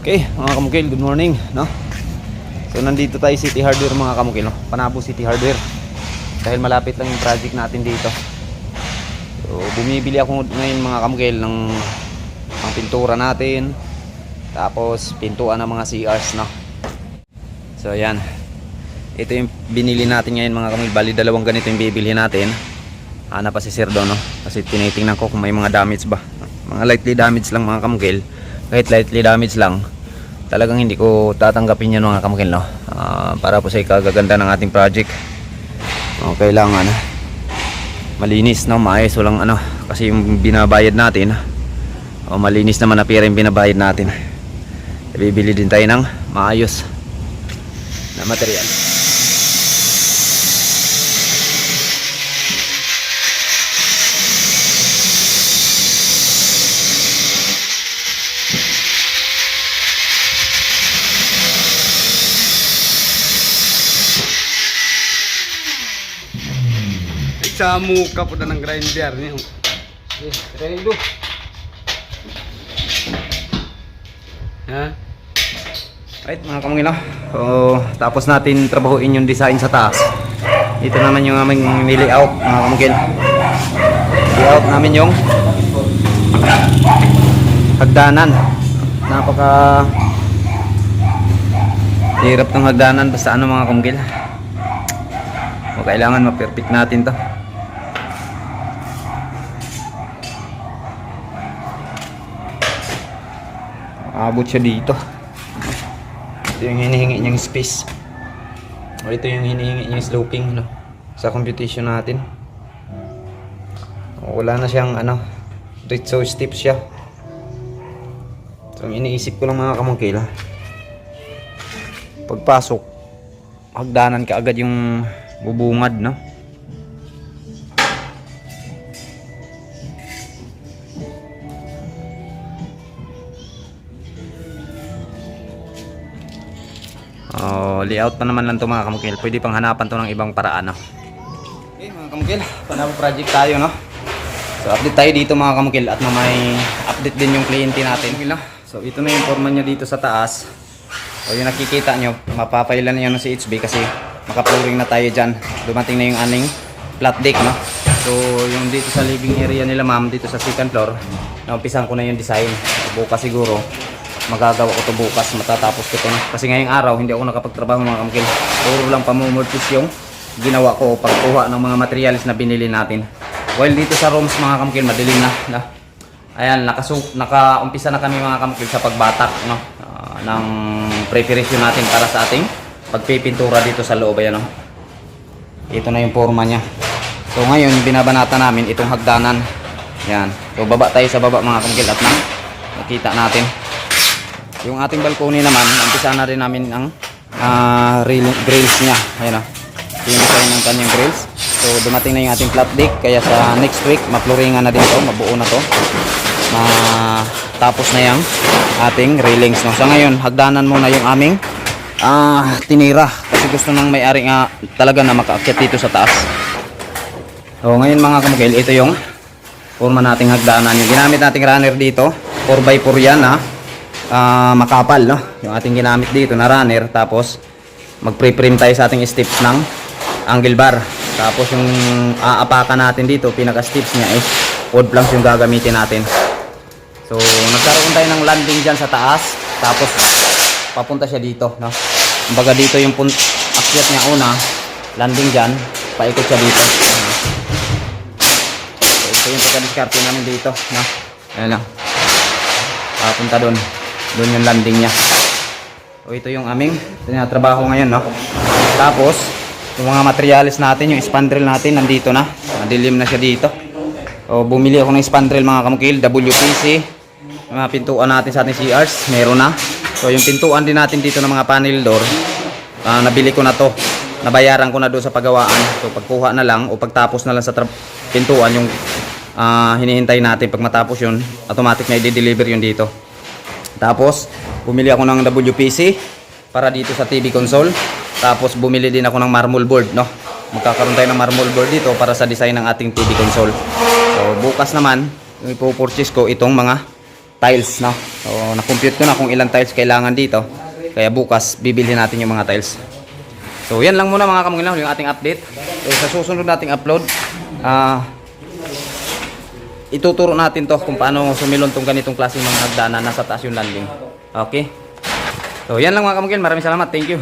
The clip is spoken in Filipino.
Okay, mga kamukil, good morning, no? So nandito tayo City Hardware mga kamukil, no? Panabo City Hardware. Dahil malapit lang yung project natin dito. So bumibili ako ngayon mga kamukil ng ang pintura natin. Tapos pintuan ng mga CRs, no? So ayan. Ito yung binili natin ngayon mga kamukil. Bali dalawang ganito yung bibili natin. Hanap pa si Sir doon, no? Kasi tinitingnan ko kung may mga damage ba. Mga lightly damage lang mga kamukil kahit lightly damage lang talagang hindi ko tatanggapin yan mga kamakil no? Ah, para po sa ikagaganda ng ating project. Oh, kailangan malinis no? Maayos walang ano? Kasi yung binabayad natin oh, malinis naman na pera yung binabayad natin. Bibili din tayo ng maayos na material Sa muka po ng grinder niyo. yes, ready do Ha? Right mga kamangilo so, Tapos natin trabahuin yung design sa taas. Ito naman yung aming nilayout mga kamangil Layout namin yung Hagdanan. Napaka Hirap ng hagdanan basta ano mga kamangil o kailangan ma-perfect natin to Abot siya dito. Ito yung hinihingi niyang space. O ito yung hinihingi niyang sloping no? sa computation natin. O, wala na siyang ano so steep siya. So ang iniisip ko lang mga kamangkila pagpasok hagdanan ka agad yung bubungad no Oh, layout pa naman lang to mga kamukil. Pwede pang hanapan to ng ibang paraan, no? Okay, mga kamukil. Panabo project tayo, no? So, update tayo dito mga kamukil at may update din yung kliyente natin. Okay, no? So, ito na yung forma niya dito sa taas. So, yung nakikita nyo, mapapailan na yan ng CHB kasi makapluring na tayo dyan. Dumating na yung aning flat deck, no? So, yung dito sa living area nila, ma'am, dito sa second floor, naumpisan ko na yung design. Bukas siguro, magagawa ko to bukas matatapos ko to na. Kasi ngayong araw hindi ako nakapagtrabaho mga kamukil. Puro lang pamumultis yung ginawa ko pagkuha ng mga materials na binili natin. While dito sa rooms mga kamukil madilim na, na. Ayan nakasu nakaumpisa na kami mga kamukil sa pagbatak no? Ah, ng preparation natin para sa ating pagpipintura dito sa loob ayan no? Ito na yung forma niya. So ngayon binabanata namin itong hagdanan. Yan so baba tayo sa baba mga kamukil at nang makita natin yung ating balcony naman, umpisa na rin namin ang ah, rail- grills niya. Ayan o. Pinisay ng kanyang grills. So dumating na yung ating flat deck. Kaya sa next week, mapluringan na din to. Mabuo na to. Matapos na yung ating railings. No? Sa ngayon, hagdanan muna yung aming ah, tinira. Kasi gusto nang may-ari nga talaga na makaakyat dito sa taas. So ngayon mga kamukil, ito yung forma nating hagdanan. Yung ginamit nating runner dito, 4x4 yan ha ah, makapal no? Yung ating ginamit dito na runner tapos magpre-frame tayo sa ating steps ng angle bar. Tapos yung aapakan natin dito pinaka steps niya is wood planks yung gagamitin natin. So nagkaroon tayo ng landing dyan sa taas tapos papunta siya dito no? Kumbaga dito yung akyat niya una landing dyan paikot siya dito. So ito yung pagka-discarte namin dito no? Ayan lang. Papunta doon doon yung landing niya. So ito yung aming tinatrabaho ngayon no? Tapos yung mga materials natin yung spandrel natin nandito na. Madilim na siya dito. So bumili ako ng spandrel mga kamukil. WPC yung mga pintuan natin sa ating CRs meron na. So yung pintuan din natin dito ng mga panel door ah, nabili ko na to. Nabayaran ko na doon sa pagawaan. So pagkuha na lang o pagtapos na lang sa pintuan yung ah, hinihintay natin. Pag matapos yun automatic na i-deliver yun dito tapos, bumili ako ng WPC para dito sa TV console. Tapos, bumili din ako ng marble board, no? Magkakaroon tayo ng marble board dito para sa design ng ating TV console. So, bukas naman, ipopurchase ko itong mga tiles, no? So, na-compute ko na kung ilang tiles kailangan dito. Kaya bukas, bibilhin natin yung mga tiles. So, yan lang muna mga kamungilaw, yung ating update. So, sa susunod nating upload, ah, ituturo natin to kung paano sumilon tong ganitong klaseng mga hagdanan nasa taas yung landing. Okay? So, yan lang mga kamukil. Maraming salamat. Thank you.